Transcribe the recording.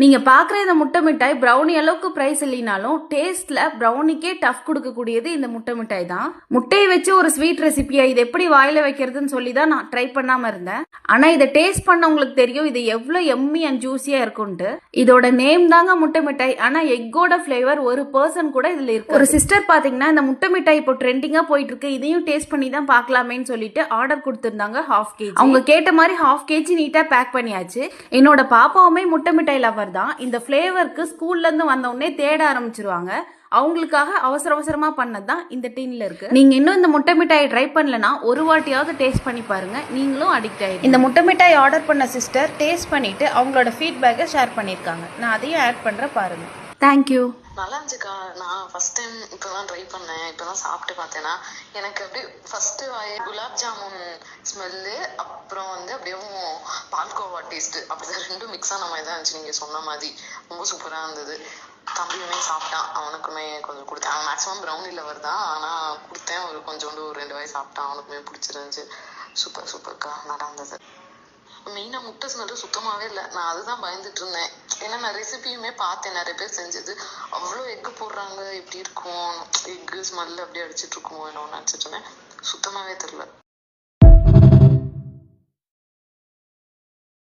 நீங்கள் பார்க்குற இந்த முட்டை மிட்டாய் ப்ரௌனி அளவுக்கு ப்ரைஸ் இல்லைனாலும் டேஸ்ட்டில் ப்ரௌனிக்கே டஃப் கொடுக்கக்கூடியது இந்த முட்டை மிட்டாய் தான். முட்டையை வச்சு ஒரு ஸ்வீட் ரெசிபியை இது எப்படி வாயில் வைக்கிறதுன்னு சொல்லி தான் நான் ட்ரை பண்ணாமல் இருந்தேன். ஆனால் இதை டேஸ்ட் பண்ணவங்களுக்கு தெரியும். இது எவ்வளோ எம்மி அண்ட் ஜூஸியாக இருக்கும்ட்டு இதோட நேம் தாங்க முட்டை மிட்டாய். ஆனால் எக்கோட ஃப்ளேவர் ஒரு பர்சன் கூட இதில் இருக்கு ஒரு சிஸ்டர் பார்த்தீங்கன்னா இந்த முட்டை மிட்டாய் இப்போ ட்ரெண்டிங்காக போயிட்டு இருக்கு இதையும் டேஸ்ட் பண்ணி தான் பார்க்கலாமேன்னு சொல்லிட்டு ஆர்டர் கொடுத்துருந்தாங்க ஹாஃப் கேஜி அவங்க கேட்ட மாதிரி ஹாஃப் கேஜி நீட்டாக பேக் பண்ணியாச்சு. என்னோட பாப்பாவுமே முட்டை மிட்டாய் லவர் தான். இந்த ஃப்ளேவருக்கு ஸ்கூல்லேருந்து வந்தவுடனே தேட ஆரம்பிச்சிருவாங்க. அவங்களுக்காக அவசர அவசரமாக பண்ணது தான் இந்த டீனில் இருக்கு. நீங்கள் இன்னும் இந்த முட்டை மிட்டாயை ட்ரை பண்ணலனா ஒரு வாட்டியாவது டேஸ்ட் பண்ணி பாருங்க. நீங்களும் அடிக்ட் ஆகி இந்த முட்டை மிட்டாய் ஆர்டர் பண்ண சிஸ்டர் டேஸ்ட் பண்ணிவிட்டு அவங்களோட ஃபீட்பேக்கை ஷேர் பண்ணியிருக்காங்க நான் அதையும் ஆட் பண்ணுற பாருங்கள் தேங்க்யூ நல்லா இருந்துச்சுக்கா. நான் ஃபர்ஸ்ட் டைம் இப்பதான் ட்ரை பண்ணேன். இப்பதான் சாப்பிட்டு பார்த்தேன்னா எனக்கு அப்படியே ஃபர்ஸ்ட் குலாப் ஜாமுன் ஸ்மெல்லு அப்புறம் வந்து அப்படியே பால்கோவா டேஸ்ட் அப்படிதான் ரெண்டும் மிக்ஸ் ஆன மாதிரி தான் இருந்துச்சு. நீங்க சொன்ன மாதிரி. ரொம்ப சூப்பரா இருந்தது. தம்பியுமே சாப்பிட்டான். அவனுக்குமே கொஞ்சம் கொடுத்தேன். அவன் மேக்ஸிமம் ப்ரௌனி லவர் தான். ஆனா கொடுத்தேன். ஒரு கொஞ்சோண்டு ஒரு ரெண்டு வாய் சாப்பிட்டான். அவனுக்குமே பிடிச்சிருந்துச்சு. சூப்பர் சூப்பர்க்கா நல்லா இருந்தது மெயினா முட்டை ஸ்மெல்லு சுத்தமாவே இல்லை. நான் அதுதான் பயந்துட்டு இருந்தேன். ஏன்னா நான் ரெசிபியுமே பார்த்தேன். நிறைய பேர் செஞ்சது. அவ்வளோ எக்கு போடுறாங்க. எப்படி இருக்கும்? எக்கு ஸ்மெல் அப்படியே அடிச்சிட்டு இருக்குமோ என்னன்னு நினச்சிட்டு இருந்தேன். சுத்தமாகவே தெரில